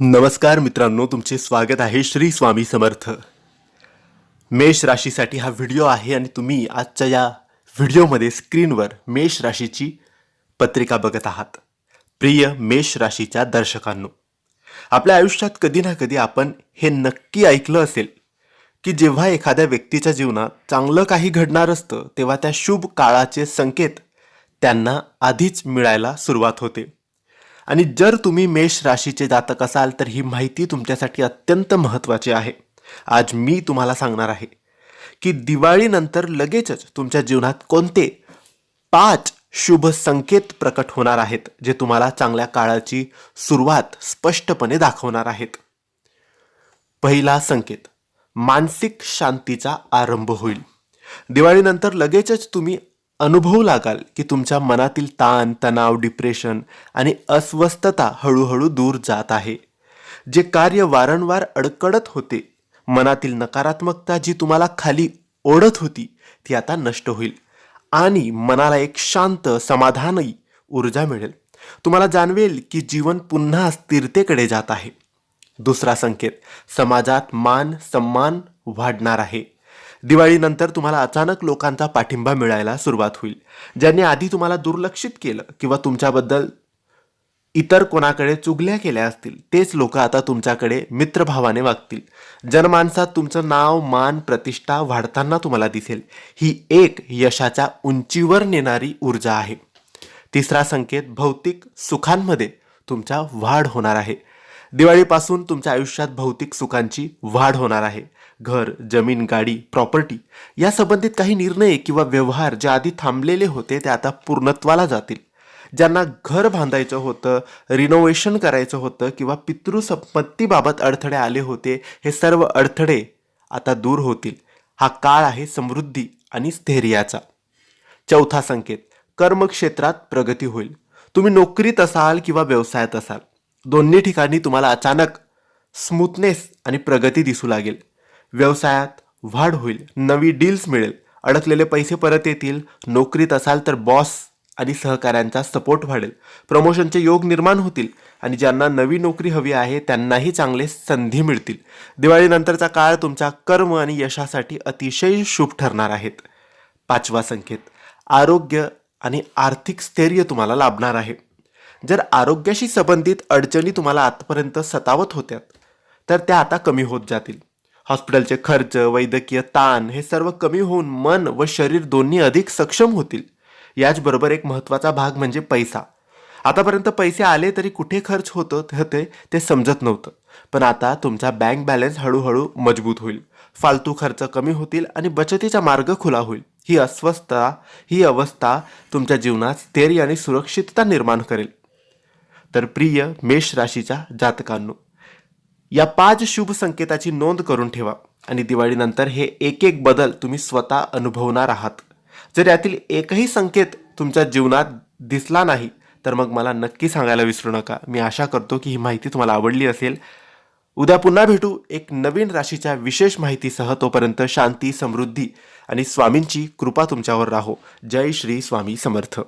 नमस्कार मित्रांनो तुमचे स्वागत आहे श्री स्वामी समर्थ. मेष राशीसाठी हा व्हिडिओ आहे आणि तुम्ही आजच्या या व्हिडिओमध्ये स्क्रीनवर मेष राशीची पत्रिका बघत आहात. प्रिय मेष राशीच्या दर्शकांनो आपल्या आयुष्यात कधी ना कधी आपण हे नक्की ऐकलं असेल की जेव्हा एखाद्या व्यक्तीच्या जीवनात चांगलं काही घडणार असतं तेव्हा त्या शुभ काळाचे संकेत त्यांना आधीच मिळायला सुरुवात होते. आणि जर तुम्ही मेष राशीचे जातक असाल तर ही माहिती तुमच्यासाठी अत्यंत महत्त्वाची आहे. आज मी तुम्हाला सांगणार आहे की दिवाळीनंतर लगेचच तुमच्या जीवनात कोणते पाच शुभ संकेत प्रकट होणार आहेत जे तुम्हाला चांगल्या काळाची सुरुवात स्पष्टपणे दाखवणार आहेत. पहिला संकेत मानसिक शांतीचा आरंभ होईल. दिवाळीनंतर लगेचच तुम्ही अनुभवू लागाल की तुमच्या मनातील ताण तणाव डिप्रेशन आणि अस्वस्थता हळूहळू दूर जात आहे. जे कार्य वारंवार अडकडत होते मनातील नकारात्मकता जी तुम्हाला खाली ओढत होती ती आता नष्ट होईल. आणि मनाला एक शांत समाधानही ऊर्जा मिळेल. तुम्हाला जाणवेल की जीवन पुन्हा स्थिरतेकडे जात आहे. दुसरा संकेत समाजात मान सम्मान वाढणार आहे. दिवाळीनंतर तुम्हाला अचानक लोकांचा पाठिंबा मिळायला सुरुवात होईल. ज्यांनी आधी तुम्हाला दुर्लक्षित केलं किंवा तुमच्याबद्दल इतर कोणाकडे चुगल्या केल्या असतील तेच लोक आता तुमच्याकडे मित्रभावाने वागतील. जनमानसात तुमचं नाव मान प्रतिष्ठा वाढताना तुम्हाला दिसेल. ही एक यशाच्या उंचीवर नेणारी ऊर्जा आहे. तिसरा संकेत भौतिक सुखांमध्ये तुमच्या वाढ होणार आहे. दिवाळीपासून तुमच्या आयुष्यात भौतिक सुखांची वाढ होणार आहे. घर जमीन गाडी प्रॉपर्टी या संबंधित काही निर्णय किंवा व्यवहार जे आधी थांबलेले होते ते आता पूर्णत्वाला जातील. ज्यांना घर बांधायचं होतं रिनोव्हेशन करायचं होतं किंवा पितृसंपत्तीबाबत अडथळे आले होते हे सर्व अडथळे आता दूर होतील. हा काळ आहे समृद्धी आणि स्थैर्याचा. चौथा संकेत कर्मक्षेत्रात प्रगती होईल. तुम्ही नोकरीत असाल किंवा व्यवसायात असाल दोन्ही ठिकाणी तुम्हाला अचानक स्मूथनेस आणि प्रगती दिसू लागेल. व्यवसायात वाढ होईल नवी डील्स मिळेल अडकलेले पैसे परत येतील नोकरीत असाल तर बॉस आणि सहकाऱ्यांचा सपोर्ट वाढेल प्रमोशनचे योग निर्माण होतील आणि ज्यांना नवी नोकरी हवी आहे त्यांनाही चांगले संधी मिळतील. दिवाळीनंतरचा काळ तुमच्या कर्म आणि यशासाठी अतिशय शुभ ठरणार आहेत पाचवा संकेत आरोग्य आणि आर्थिक स्थैर्य तुम्हाला लाभणार आहे. जर आरोग्याशी संबंधित अडचणी तुम्हाला आतापर्यंत सतावत होत्या तर त्या आता कमी होत जातील. हॉस्पिटलचे खर्च वैद्यकीय ताण हे सर्व कमी होऊन मन व शरीर दोन्ही अधिक सक्षम होतील. याचबरोबर एक महत्त्वाचा भाग म्हणजे पैसा. आतापर्यंत पैसे आले तरी कुठे खर्च होतं होते ते समजत नव्हतं. पण आता तुमचा बँक बॅलन्स हळूहळू मजबूत होईल. फालतू खर्च कमी होतील आणि बचतीचा मार्ग खुला होईल. ही अस्वस्थता ही अवस्था तुमच्या जीवनात स्थैर्य आणि सुरक्षितता निर्माण करेल. तर प्रिय मेष राशीच्या जातकांनो या पाच शुभ संकेताची नोंद करून ठेवा. आणि दिवाळीनंतर हे एक एक बदल तुम्ही स्वतः अनुभवणार आहात. जर यातील एकही संकेत तुमच्या जीवनात दिसला नाही तर मग मला नक्की सांगायला विसरू नका. मी आशा करतो की ही माहिती तुम्हाला आवडली असेल. उद्या पुन्हा भेटू एक नवीन राशीच्या विशेष माहितीसह. तोपर्यंत शांती समृद्धी आणि स्वामींची कृपा तुमच्यावर राहो. जय श्री स्वामी समर्थ.